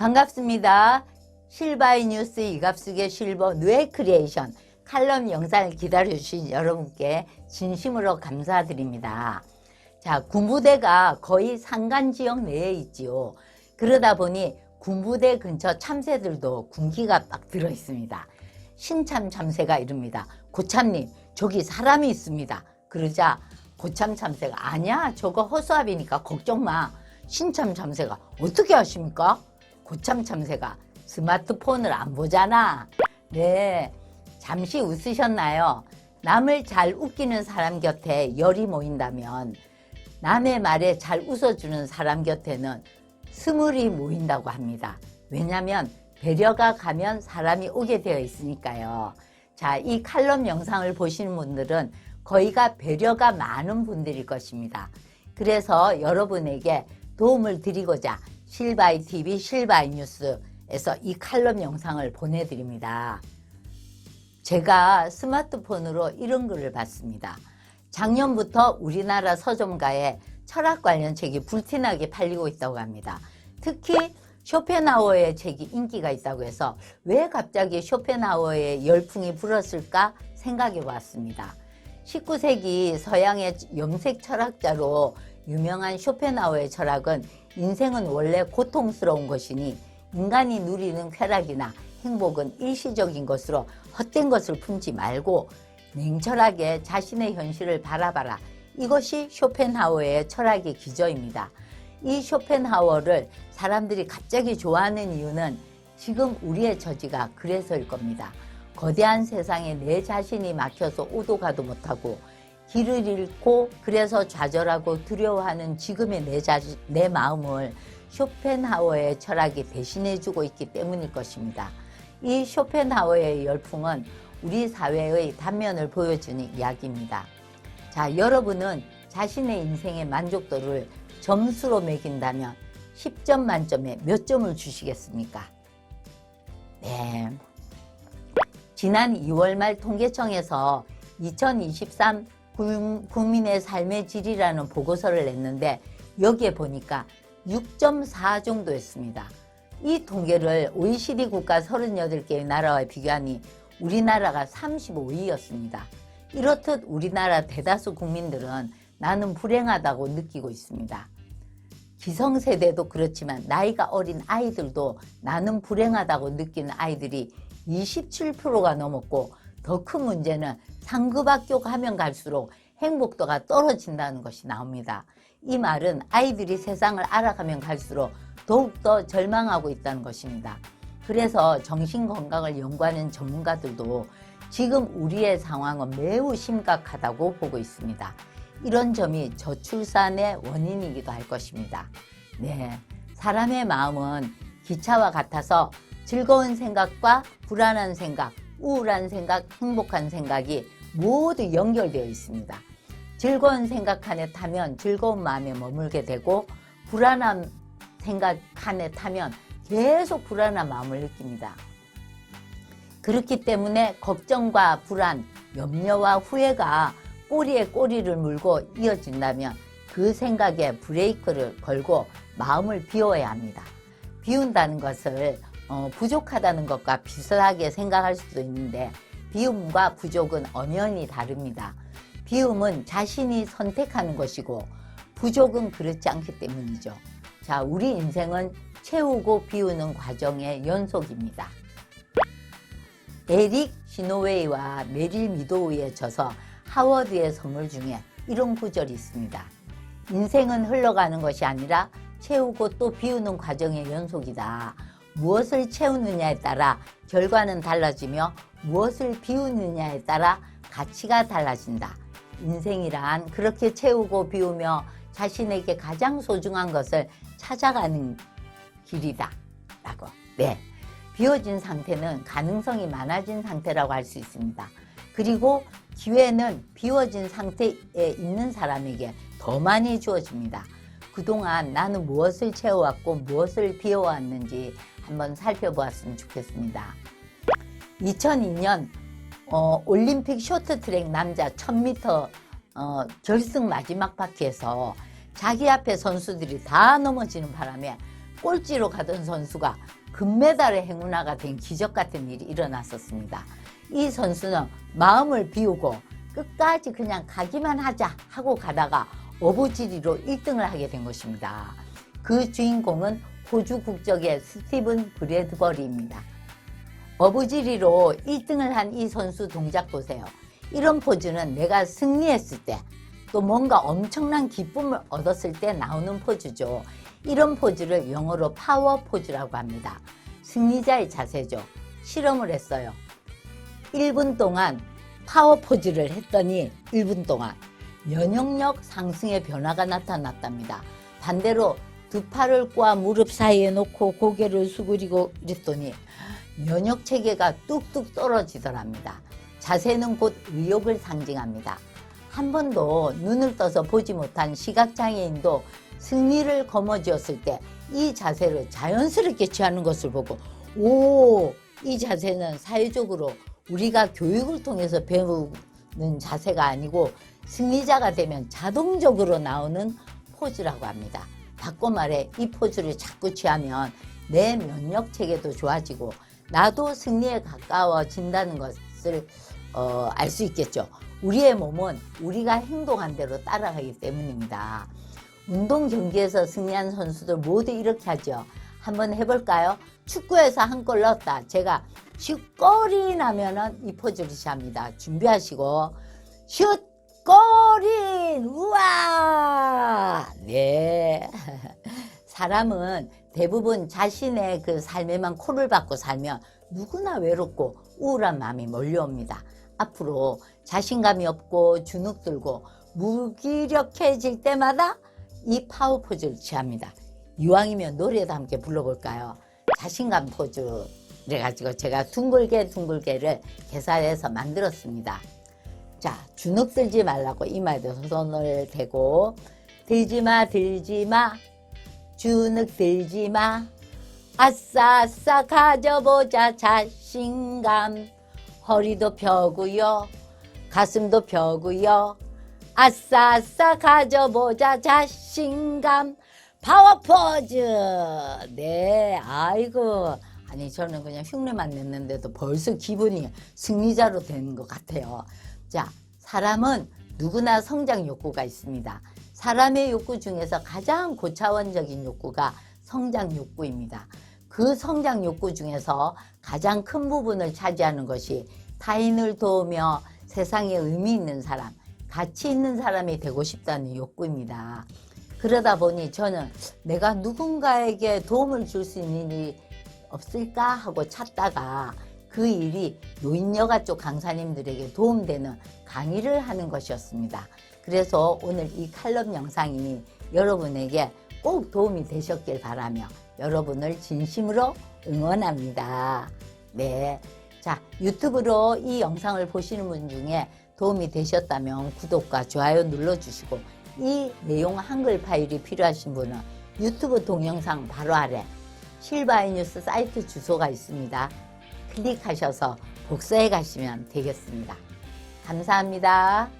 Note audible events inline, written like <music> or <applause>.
반갑습니다. 실바이 뉴스 이갑숙의 실버 뇌 크리에이션 칼럼 영상을 기다려주신 여러분께 진심으로 감사드립니다. 자, 군부대가 거의 산간 지역 내에 있지요. 그러다 보니 군부대 근처 참새들도 군기가 막 들어 있습니다. 신참 참새가 이릅니다. 고참님, 저기 사람이 있습니다. 그러자 고참 참새가 아니야, 저거 허수아비니까 걱정 마. 신참 참새가 어떻게 하십니까? 고참 참새가 스마트폰을 안 보잖아. 네, 잠시 웃으셨나요? 남을 잘 웃기는 사람 곁에 열이 모인다면 남의 말에 잘 웃어주는 사람 곁에는 스물이 모인다고 합니다. 왜냐하면 배려가 가면 사람이 오게 되어 있으니까요. 자, 이 칼럼 영상을 보시는 분들은 거의가 배려가 많은 분들일 것입니다. 그래서 여러분에게 도움을 드리고자 실바이 TV 실바이 뉴스에서 이 칼럼 영상을 보내드립니다. 제가 스마트폰으로 이런 글을 봤습니다. 작년부터 우리나라 서점가에 철학 관련 책이 불티나게 팔리고 있다고 합니다. 특히 쇼펜하우어의 책이 인기가 있다고 해서 왜 갑자기 쇼펜하우어의 열풍이 불었을까 생각해 보았습니다. 19세기 서양의 염색 철학자로 유명한 쇼펜하우어의 철학은 인생은 원래 고통스러운 것이니 인간이 누리는 쾌락이나 행복은 일시적인 것으로 헛된 것을 품지 말고 냉철하게 자신의 현실을 바라봐라. 이것이 쇼펜하우어의 철학의 기저입니다. 이 쇼펜하우어를 사람들이 갑자기 좋아하는 이유는 지금 우리의 처지가 그래서일 겁니다. 거대한 세상에 내 자신이 막혀서 오도 가도 못하고 길을 잃고 그래서 좌절하고 두려워하는 지금의 내 자신, 내 마음을 쇼펜하우어의 철학이 대신해주고 있기 때문일 것입니다. 이 쇼펜하우어의 열풍은 우리 사회의 단면을 보여주는 이야기입니다. 자, 여러분은 자신의 인생의 만족도를 점수로 매긴다면 10점 만점에 몇 점을 주시겠습니까? 네. 지난 2월 말 통계청에서 2023 국민의 삶의 질이라는 보고서를 냈는데 여기에 보니까 6.4 정도였습니다. 이 통계를 OECD 국가 38개의 나라와 비교하니 우리나라가 35위였습니다. 이렇듯 우리나라 대다수 국민들은 나는 불행하다고 느끼고 있습니다. 기성세대도 그렇지만 나이가 어린 아이들도 나는 불행하다고 느끼는 아이들이 27%가 넘었고 더 큰 문제는 상급 학교 가면 갈수록 행복도가 떨어진다는 것이 나옵니다. 이 말은 아이들이 세상을 알아가면 갈수록 더욱더 절망하고 있다는 것입니다. 그래서 정신건강을 연구하는 전문가들도 지금 우리의 상황은 매우 심각하다고 보고 있습니다. 이런 점이 저출산의 원인이기도 할 것입니다. 네. 사람의 마음은 기차와 같아서 즐거운 생각과 불안한 생각, 우울한 생각, 행복한 생각이 모두 연결되어 있습니다. 즐거운 생각 칸에 타면 즐거운 마음에 머물게 되고 불안한 생각 칸에 타면 계속 불안한 마음을 느낍니다. 그렇기 때문에 걱정과 불안, 염려와 후회가 꼬리에 꼬리를 물고 이어진다면 그 생각에 브레이크를 걸고 마음을 비워야 합니다. 비운다는 것을 어, 부족하다는 것과 비슷하게 생각할 수도 있는데 비움과 부족은 엄연히 다릅니다. 비움은 자신이 선택하는 것이고 부족은 그렇지 않기 때문이죠. 자, 우리 인생은 채우고 비우는 과정의 연속입니다. 에릭 시노웨이와 메릴 미도우의 저서 하워드의 선물 중에 이런 구절이 있습니다. 인생은 흘러가는 것이 아니라 채우고 또 비우는 과정의 연속이다. 무엇을 채우느냐에 따라 결과는 달라지며 무엇을 비우느냐에 따라 가치가 달라진다. 인생이란 그렇게 채우고 비우며 자신에게 가장 소중한 것을 찾아가는 길이다. 라고. 네. 비워진 상태는 가능성이 많아진 상태라고 할 수 있습니다. 그리고 기회는 비워진 상태에 있는 사람에게 더 많이 주어집니다. 그동안 나는 무엇을 채워왔고 무엇을 비워왔는지 한번 살펴보았으면 좋겠습니다. 2002년 어, 올림픽 쇼트트랙 남자 1000m 어, 결승 마지막 바퀴에서 자기 앞에 선수들이 다 넘어지는 바람에 꼴찌로 가던 선수가 금메달의 행운아가 된 기적 같은 일이 일어났었습니다. 이 선수는 마음을 비우고 끝까지 그냥 가기만 하자 하고 가다가 어부지리로 1등을 하게 된 것입니다. 그 주인공은 호주 국적의 스티븐 브래드버리입니다. 어부지리로 1등을 한 이 선수 동작 보세요. 이런 포즈는 내가 승리했을 때 또 뭔가 엄청난 기쁨을 얻었을 때 나오는 포즈죠. 이런 포즈를 영어로 파워 포즈라고 합니다. 승리자의 자세죠. 실험을 했어요. 1분 동안 파워 포즈를 했더니 1분 동안 면역력 상승의 변화가 나타났답니다. 반대로 두 팔을 꼬아 무릎 사이에 놓고 고개를 수그리고 이랬더니 면역 체계가 뚝뚝 떨어지더랍니다. 자세는 곧 의욕을 상징합니다. 한 번도 눈을 떠서 보지 못한 시각장애인도 승리를 거머쥐었을 때 이 자세를 자연스럽게 취하는 것을 보고 오, 이 자세는 사회적으로 우리가 교육을 통해서 배우는 자세가 아니고 승리자가 되면 자동적으로 나오는 포즈라고 합니다. 바꿔 말해 이 포즈를 자꾸 취하면 내 면역 체계도 좋아지고 나도 승리에 가까워진다는 것을 어, 알 수 있겠죠. 우리의 몸은 우리가 행동한 대로 따라가기 때문입니다. 운동 경기에서 승리한 선수들 모두 이렇게 하죠. 한번 해볼까요? 축구에서 한 골 넣었다. 제가 슛 골이 나면은 이 포즈를 취합니다. 준비하시고 슛 골인 우와 네 <laughs> 사람은 대부분 자신의 그 삶에만 코를 박고 살면 누구나 외롭고 우울한 마음이 몰려옵니다. 앞으로 자신감이 없고 주눅 들고 무기력해질 때마다 이 파워 포즈를 취합니다. 이왕이면 노래도 함께 불러볼까요? 자신감 포즈를 가지고 제가 둥글게 둥글게를 개사해서 만들었습니다. 자, 주눅 들지 말라고 이마에도 손을 대고 들지 마, 들지 마, 주눅 들지 마. 아싸, 아싸, 가져보자, 자신감. 허리도 펴고요, 가슴도 펴고요. 아싸, 아싸, 가져보자, 자신감. 파워 포즈. 네, 아이고. 아니, 저는 그냥 흉내만 냈는데도 벌써 기분이 승리자로 되는 것 같아요. 자, 사람은 누구나 성장 욕구가 있습니다. 사람의 욕구 중에서 가장 고차원적인 욕구가 성장 욕구입니다. 그 성장 욕구 중에서 가장 큰 부분을 차지하는 것이 타인을 도우며 세상에 의미 있는 사람, 가치 있는 사람이 되고 싶다는 욕구입니다. 그러다 보니 저는 내가 누군가에게 도움을 줄 수 있는 일이 없을까 하고 찾다가 그 일이 노인여가 쪽 강사님들에게 도움되는 강의를 하는 것이었습니다. 그래서 오늘 이 칼럼 영상이 여러분에게 꼭 도움이 되셨길 바라며 여러분을 진심으로 응원합니다. 네. 자, 유튜브로 이 영상을 보시는 분 중에 도움이 되셨다면 구독과 좋아요 눌러주시고 이 내용 한글 파일이 필요하신 분은 유튜브 동영상 바로 아래 실바이 뉴스 사이트 주소가 있습니다. 클릭하셔서 복사해 가시면 되겠습니다. 감사합니다.